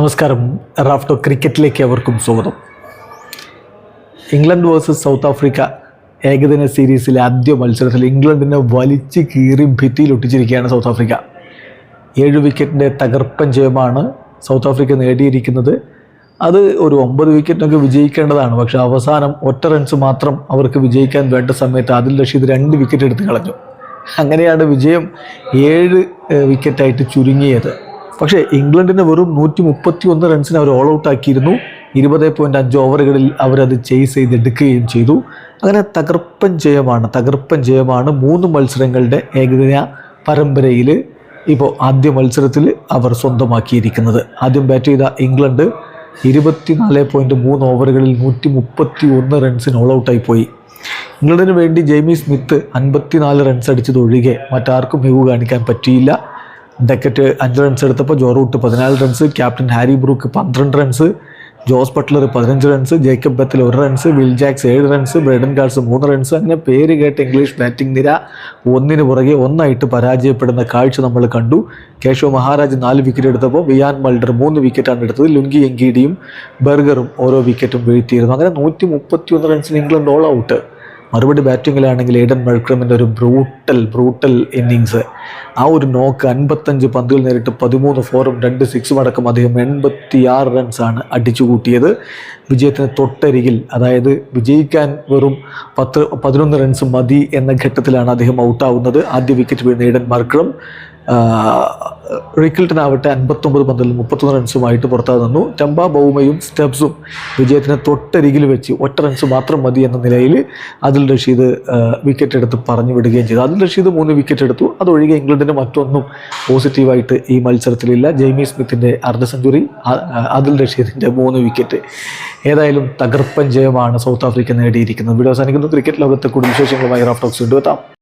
നമസ്കാരം. റാഫ്റ്റോ ക്രിക്കറ്റിലേക്ക് അവർക്കും സ്വാഗതം. ഇംഗ്ലണ്ട് വേഴ്സസ് സൗത്ത് ആഫ്രിക്ക ഏകദിന സീരീസിലെ ആദ്യ മത്സരത്തിൽ ഇംഗ്ലണ്ടിനെ വലിച്ച് കീറി ഭിത്തിയിൽ ഒട്ടിച്ചിരിക്കുകയാണ് സൗത്ത് ആഫ്രിക്ക. ഏഴ് വിക്കറ്റിന്റെ തകർപ്പൻ ജയമാണ് സൗത്ത് ആഫ്രിക്ക നേടിയിരിക്കുന്നത്. അത് ഒരു ഒമ്പത് വിക്കറ്റിനൊക്കെ വിജയിക്കേണ്ടതാണ്. പക്ഷേ അവസാനം ഒറ്റ റൺസ് മാത്രം അവർക്ക് വിജയിക്കാൻ വേണ്ട സമയത്ത് ആദിൽ റഷീദ് രണ്ട് വിക്കറ്റ് എടുത്ത് കളഞ്ഞു. അങ്ങനെയാണ് വിജയം ഏഴ് വിക്കറ്റായിട്ട് ചുരുങ്ങിയത്. പക്ഷേ ഇംഗ്ലണ്ടിനെ വെറും നൂറ്റി മുപ്പത്തി ഒന്ന് റൺസിന് അവർ ഓൾ ഔട്ട് ആക്കിയിരുന്നു. ഇരുപത് പോയിന്റ് അഞ്ച് ഓവറുകളിൽ അവരത് ചേസ് ചെയ്തെടുക്കുകയും ചെയ്തു. അങ്ങനെ തകർപ്പൻ ജയമാണ് തകർപ്പൻ ജയമാണ് മൂന്ന് മത്സരങ്ങളുടെ ഏകദിന പരമ്പരയിൽ ഇപ്പോൾ ആദ്യ മത്സരത്തിൽ അവർ സ്വന്തമാക്കിയിരിക്കുന്നത്. ആദ്യം ബാറ്റ് ചെയ്ത ഇംഗ്ലണ്ട് ഇരുപത്തിനാല് പോയിന്റ് മൂന്ന് ഓവറുകളിൽ നൂറ്റി മുപ്പത്തി ഒന്ന് റൺസിന് ഓൾ ഔട്ടായി പോയി. ഇംഗ്ലണ്ടിന് വേണ്ടി ജെയ്മി സ്മിത്ത് അൻപത്തിനാല് റൺസ് അടിച്ചത് ഒഴികെ മറ്റാർക്കും മികവ് കാണിക്കാൻ പറ്റിയില്ല. ഡക്കറ്റ് അഞ്ച് റൺസ് എടുത്തപ്പോൾ ജോ റൂട്ട് പതിനാല് റൺസ് ക്യാപ്റ്റൻ ഹാരി ബ്രൂക്ക് പന്ത്രണ്ട് റൺസ് ജോസ് ബട്ട്ലർ പതിനഞ്ച് റൺസ് ജേക്കബ് ബത്തിൽ ഒരു റൺസ് വിൽ ജാക്സ് ഏഴ് റൺസ് ബ്രൈഡൻ കാൾസ് മൂന്ന് റൺസ് അങ്ങനെ പേര് കേട്ട ഇംഗ്ലീഷ് ബാറ്റിംഗ് നിര ഒന്നിന് പുറകെ ഒന്നായിട്ട് പരാജയപ്പെടുന്ന കാഴ്ച നമ്മൾ കണ്ടു. കേശവ് മഹാരാജ് നാല് വിക്കറ്റ് എടുത്തപ്പോൾ വിയാൻ മൾഡർ മൂന്ന് വിക്കറ്റാണ് എടുത്തത്. ലുങ്കി എങ്കിഡിയും ബർഗറും ഓരോ വിക്കറ്റും വീഴ്ത്തിയിരുന്നു. അങ്ങനെ നൂറ്റി മുപ്പത്തി ഒന്ന് റൺസിന് ഇംഗ്ലണ്ട് ഓൾ ഔട്ട് മറുപടി ബാറ്റിങ്ങിലാണെങ്കിൽ ഏഡൻ മൾക്രമിന്റെ ഒരു ബ്രൂട്ടൽ ബ്രൂട്ടൽ ഇന്നിങ്സ് ആ ഒരു നോക്ക് അൻപത്തഞ്ച് പന്തുകൾ നേരിട്ട് പതിമൂന്ന് ഫോറും രണ്ട് സിക്സും അടക്കം അദ്ദേഹം എൺപത്തിയാറ് റൺസാണ് അടിച്ചു കൂട്ടിയത്. വിജയത്തിന് തൊട്ടരികിൽ അതായത് വിജയിക്കാൻ വെറും പത്ത് പതിനൊന്ന് റൺസ് മതി എന്ന ഘട്ടത്തിലാണ് അദ്ദേഹം ഔട്ടാവുന്നത് ആദ്യ വിക്കറ്റ് വീഴുന്ന ഏഡൻ മർക്രം റിക്കിൾട്ടൺ ആവട്ടെ അൻപത്തൊമ്പത് പന്തിൽ മുപ്പത്തൊന്ന് റൺസുമായിട്ട് പുറത്താതെ നിന്നു. ചമ്പ ബൗമയും സ്റ്റെപ്സും വിജയത്തിന് തൊട്ടരികിൽ വെച്ച് ഒറ്റ റൺസ് മാത്രം മതി എന്ന നിലയിൽ അതിൽ റഷീദ് വിക്കറ്റ് എടുത്ത് പറഞ്ഞു വിടുകയും ചെയ്തു. അതിൽ റഷീദ് മൂന്ന് വിക്കറ്റ് എടുത്തു. അതൊഴികെ ഇംഗ്ലണ്ടിന് മറ്റൊന്നും പോസിറ്റീവായിട്ട് ഈ മത്സരത്തിലില്ല. ജെയ്മി സ്മിത്തിന്റെ അർദ്ധ സെഞ്ചുറി അതിൽ റഷീദിന്റെ മൂന്ന് വിക്കറ്റ്. ഏതായാലും തകർപ്പൻ ജയമാണ് സൗത്ത് ആഫ്രിക്ക നേടിയിരിക്കുന്നത്. വീഡിയോ അവസാനിക്കുന്നു. ക്രിക്കറ്റ് ലോകത്തെ കൂടുതൽ വിശേഷങ്ങളുമായി റാഫ്റ്റോക്സ് കൊണ്ടുവെത്താം